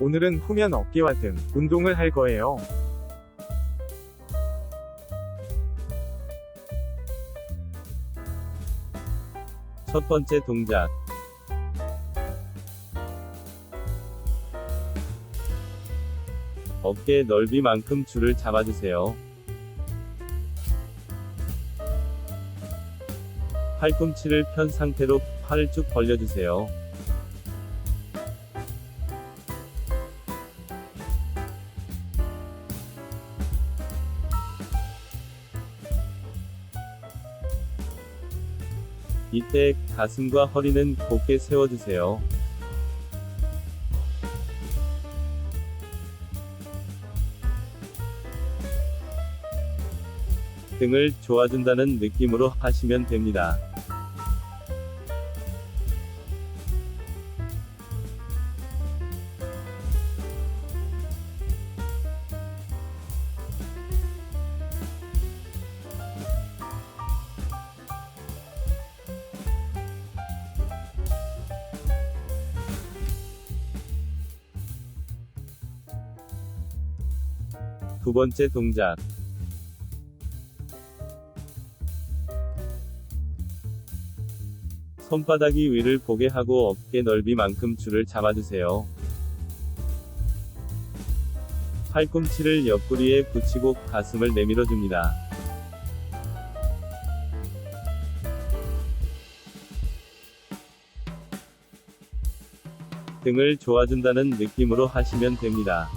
오늘은 후면 어깨와 등 운동을 할 거예요. 첫 번째 동작. 어깨 넓이만큼 줄을 잡아주세요. 팔꿈치를 편 상태로 팔을 쭉 벌려주세요. 이때 가슴과 허리는 곧게 세워주세요. 등을 조아준다는 느낌으로 하시면 됩니다. 두 번째 동작. 손바닥이 위를 보게 하고 어깨 넓이만큼 줄을 잡아주세요. 팔꿈치를 옆구리에 붙이고 가슴을 내밀어 줍니다. 등을 조아준다는 느낌으로 하시면 됩니다.